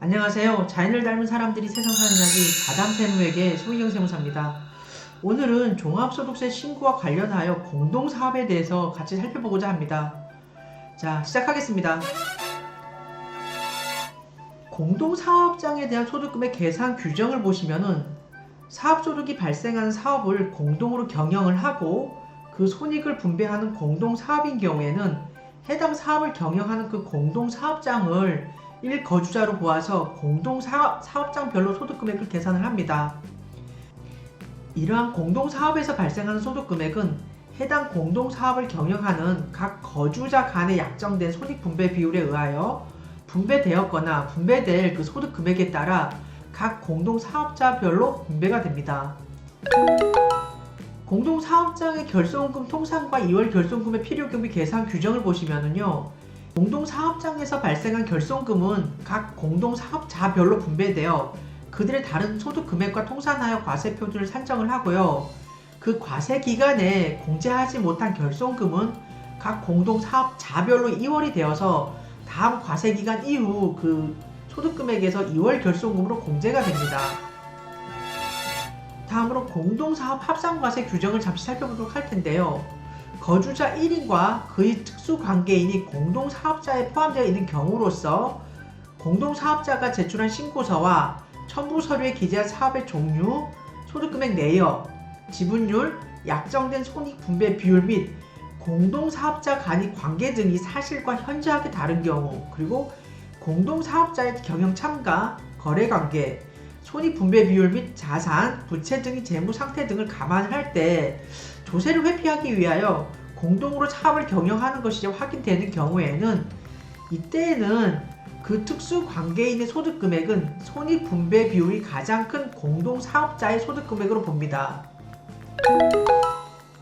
안녕하세요. 자연을 닮은 사람들이 세상 사는 이야기 가담세무에게 송희경 세무사입니다. 오늘은 종합소득세 신고와 관련하여 공동사업에 대해서 같이 살펴보고자 합니다. 자, 시작하겠습니다. 공동사업장에 대한 소득금의 계산 규정을 보시면은 사업소득이 발생하는 사업을 공동으로 경영을 하고 그 손익을 분배하는 공동사업인 경우에는 해당 사업을 경영하는 그 공동사업장을 1거주자로 보아서 공동사업장별로 소득 금액을 계산을 합니다. 이러한 공동 사업에서 발생하는 소득 금액은 해당 공동 사업을 경영하는 각 거주자 간의 약정된 손익 분배 비율에 의하여 분배되었거나 분배될 그 소득 금액에 따라 각 공동 사업자별로 분배가 됩니다. 공동 사업장의 결손금 통상과 2월 결손금의 필요금비 계산 규정을 보시면은요. 공동사업장에서 발생한 결손금은 각 공동사업자별로 분배되어 그들의 다른 소득 금액과 통산하여 과세 표준을 산정을 하고요. 그 과세 기간에 공제하지 못한 결손금은 각 공동사업자별로 2월이 되어서 다음 과세 기간 이후 그 소득 금액에서 2월 결손금으로 공제가 됩니다. 다음으로 공동사업 합산과세 규정을 잠시 살펴보도록 할 텐데요. 거주자 1인과 그의 특수관계인이 공동사업자에 포함되어 있는 경우로서 공동사업자가 제출한 신고서와 첨부 서류에 기재한 사업의 종류, 소득금액 내역, 지분율, 약정된 손익 분배 비율 및 공동사업자 간의 관계 등이 사실과 현저하게 다른 경우, 그리고 공동사업자의 경영 참가, 거래 관계, 손익 분배 비율 및 자산, 부채 등의 재무 상태 등을 감안을 할때 조세를 회피하기 위하여 공동으로 사업을 경영하는 것이 확인되는 경우에는 이때에는 그 특수 관계인의 소득 금액은 손익 분배 비율이 가장 큰 공동 사업자의 소득 금액으로 봅니다.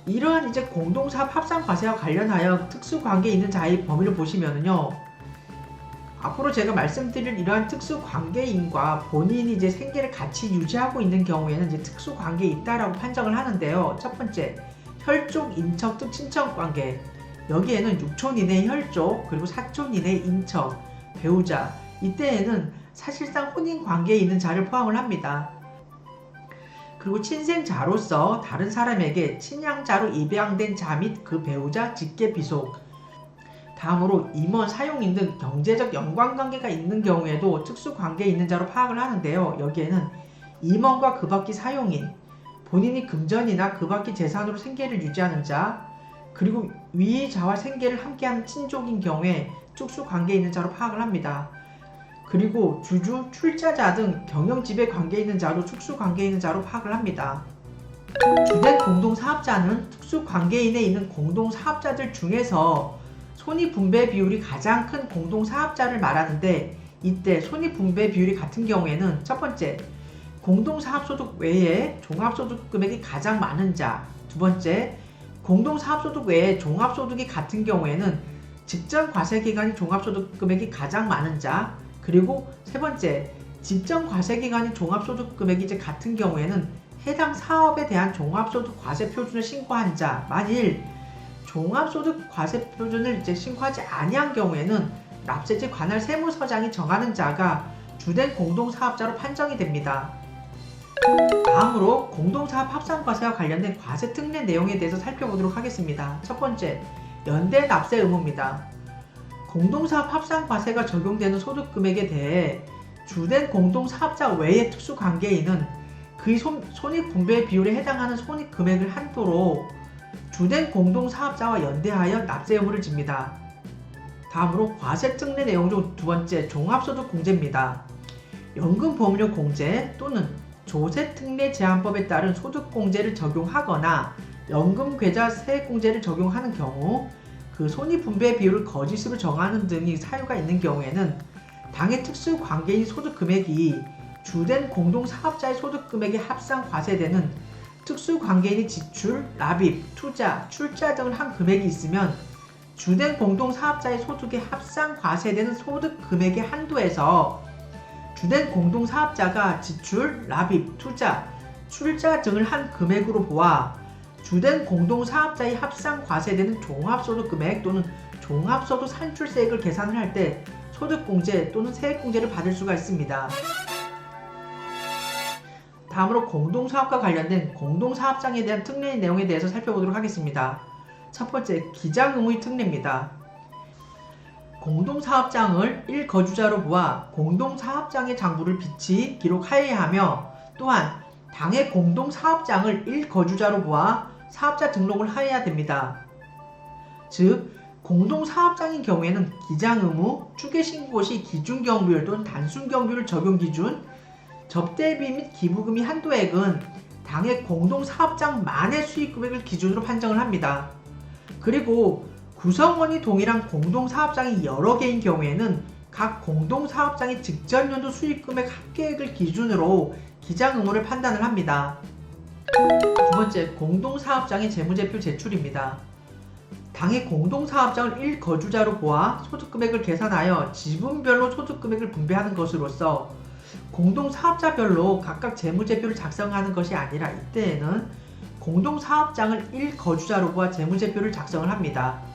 이러한 이제 공동사업 합산 과세와 관련하여 특수 관계 있는 자의 범위를 보시면은요. 앞으로 제가 말씀드릴 이러한 특수 관계인과 본인이 이제 생계를 같이 유지하고 있는 경우에는 이제 특수 관계에 있다라고 판정을 하는데요. 첫 번째, 혈족, 인척 등 친척 관계. 여기에는 6촌 이내의 혈족, 그리고 4촌 이내의 인척, 배우자. 이때에는 사실상 혼인 관계에 있는 자를 포함을 합니다. 그리고 친생자로서 다른 사람에게 친양자로 입양된 자 및 그 배우자, 직계 비속. 다음으로 임원, 사용인 등 경제적 연관관계가 있는 경우에도 특수관계에 있는 자로 파악을 하는데요. 여기에는 임원과 그 밖의 사용인, 본인이 금전이나 그 밖의 재산으로 생계를 유지하는 자, 그리고 위 자와 생계를 함께하는 친족인 경우에 특수관계에 있는 자로 파악을 합니다. 그리고 주주, 출자자 등 경영 지배 관계에 있는 자로 특수관계에 있는 자로 파악을 합니다. 주된 공동 사업자는 특수 관계인에 있는 공동 사업자들 중에서 손익 분배 비율이 가장 큰 공동 사업자를 말하는데 이때 손익 분배 비율이 같은 경우에는 첫 번째 공동사업소득 외에 종합소득 금액이 가장 많은 자, 두 번째 공동사업소득 외에 종합소득이 같은 경우에는 직전 과세기간이 종합소득 금액이 가장 많은 자, 그리고 세 번째 직전 과세기간이 종합소득 금액이 이제 같은 경우에는 해당 사업에 대한 종합소득 과세 표준을 신고한 자, 만일 종합소득 과세 표준을 이제 신고하지 아니한 경우에는 납세지 관할 세무서장이 정하는 자가 주된 공동사업자로 판정이 됩니다. 다음으로 공동사업 합산과세와 관련된 과세 특례 내용에 대해서 살펴보도록 하겠습니다. 첫 번째, 연대 납세 의무입니다. 공동사업 합산과세가 적용되는 소득금액에 대해 주된 공동사업자 외의 특수관계인은 그의 손익분배 비율에 해당하는 손익금액을 한도로 주된 공동사업자와 연대하여 납세 의무를 집니다. 다음으로 과세 특례 내용 중 두 번째 종합소득 공제입니다. 연금보험료 공제 또는 조세특례 제한법에 따른 소득공제를 적용하거나 연금계좌세 공제를 적용하는 경우 그 손익분배 비율을 거짓으로 정하는 등의 사유가 있는 경우에는 당의 특수관계인 소득금액이 주된 공동사업자의 소득금액에 합산 과세되는 특수관계인이 지출, 납입, 투자, 출자 등을 한 금액이 있으면 주된 공동사업자의 소득에 합산 과세되는 소득 금액의 한도에서 주된 공동사업자가 지출, 납입, 투자, 출자 등을 한 금액으로 보아 주된 공동사업자의 합산 과세되는 종합소득 금액 또는 종합소득 산출세액을 계산을 할 때 소득공제 또는 세액공제를 받을 수가 있습니다. 다음으로 공동사업과 관련된 공동사업장에 대한 특례 내용에 대해서 살펴보도록 하겠습니다. 첫 번째, 기장 의무의 특례입니다. 공동사업장을 1거주자로 보아 공동사업장의 장부를 비치 기록하여야 하며 또한 당의 공동사업장을 1거주자로 보아 사업자 등록을 하여야 됩니다. 즉, 공동사업장인 경우에는 기장 의무, 추계신고 시 기준경비율 또는 단순경비율 적용 기준, 접대비 및 기부금이 한도액은 당의 공동사업장만의 수익금액을 기준으로 판정을 합니다. 그리고 구성원이 동일한 공동사업장이 여러 개인 경우에는 각 공동사업장의 직전 연도 수익금액 합계액을 기준으로 기장 의무를 판단을 합니다. 두 번째, 공동사업장의 재무제표 제출입니다. 당의 공동사업장을 1거주자로 보아 소득금액을 계산하여 지분별로 소득금액을 분배하는 것으로서 공동사업자별로 각각 재무제표를 작성하는 것이 아니라 이때에는 공동사업장을 1거주자로 보아 재무제표를 작성을 합니다.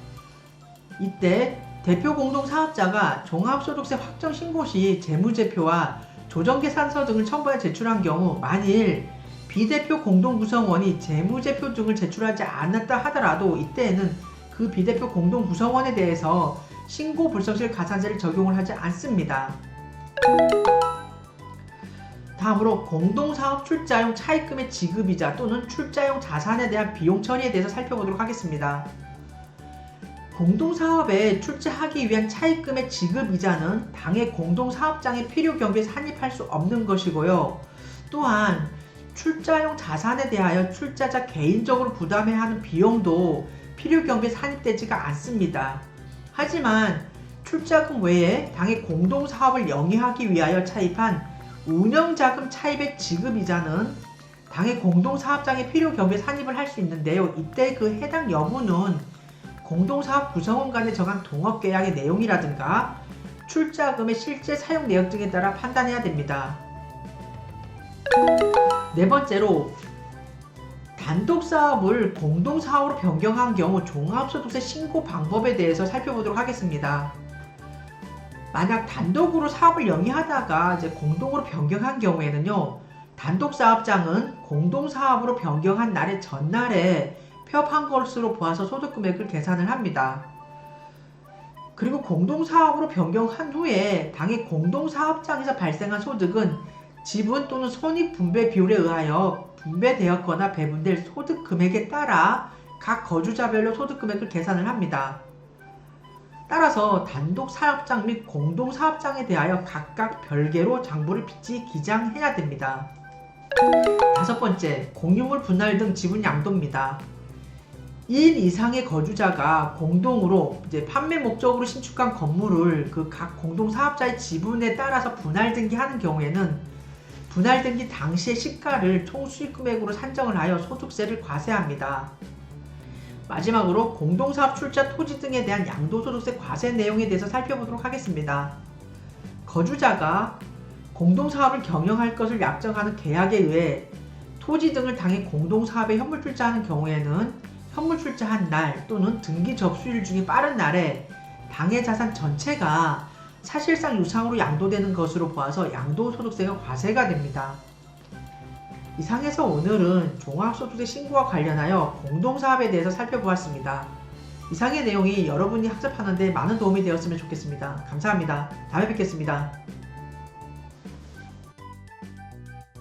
이때 대표 공동사업자가 종합소득세 확정 신고 시 재무제표와 조정계산서 등을 첨부해 제출한 경우 만일 비대표 공동구성원이 재무제표 등을 제출하지 않았다 하더라도 이때에는 그 비대표 공동구성원에 대해서 신고 불성실 가산세를 적용을 하지 않습니다. 다음으로 공동사업 출자용 차입금의 지급이자 또는 출자용 자산에 대한 비용 처리에 대해서 살펴보도록 하겠습니다. 공동사업에 출자하기 위한 차입금의 지급이자는 당의 공동사업장의 필요 경비에 산입할 수 없는 것이고요. 또한 출자용 자산에 대하여 출자자 개인적으로 부담해야 하는 비용도 필요 경비에 산입되지가 않습니다. 하지만 출자금 외에 당의 공동사업을 영위하기 위하여 차입한 운영자금 차입의 지급이자는 당의 공동사업장의 필요 경비에 산입을 할 수 있는데요. 이때 그 해당 여부는 공동사업 구성원 간에 정한 동업계약의 내용이라든가 출자금의 실제 사용 내역 등에 따라 판단해야 됩니다. 네 번째로 단독 사업을 공동 사업으로 변경한 경우 종합소득세 신고 방법에 대해서 살펴보도록 하겠습니다. 만약 단독으로 사업을 영위하다가 이제 공동으로 변경한 경우에는요, 단독 사업장은 공동 사업으로 변경한 날의 전날에 폐업한 것으로 보아서 소득 금액을 계산을 합니다. 그리고 공동 사업으로 변경한 후에 당의 공동 사업장에서 발생한 소득은 지분 또는 손익 분배 비율에 의하여 분배되었거나 배분될 소득 금액에 따라 각 거주자별로 소득 금액을 계산을 합니다. 따라서 단독 사업장 및 공동 사업장에 대하여 각각 별개로 장부를 빚지 기장해야 됩니다. 다섯 번째, 공유물 분할 등 지분 양도입니다. 1 이상의 거주자가 공동으로 이제 판매 목적으로 신축한 건물을 그 각 공동 사업자의 지분에 따라서 분할 등기하는 경우에는 분할 등기 당시의 시가를 총 수익 금액으로 산정을 하여 소득세를 과세합니다. 마지막으로 공동사업 출자 토지 등에 대한 양도소득세 과세 내용에 대해서 살펴보도록 하겠습니다. 거주자가 공동사업을 경영할 것을 약정하는 계약에 의해 토지 등을 당해 공동사업에 현물 출자하는 경우에는 현물 출자한 날 또는 등기 접수일 중에 빠른 날에 당의 자산 전체가 사실상 유상으로 양도되는 것으로 보아서 양도소득세가 과세가 됩니다. 이상해서 오늘은 종합소득세 신고와 관련하여 공동사업에 대해서 살펴보았습니다. 이상의 내용이 여러분이 학습하는데 많은 도움이 되었으면 좋겠습니다. 감사합니다. 다음에 뵙겠습니다.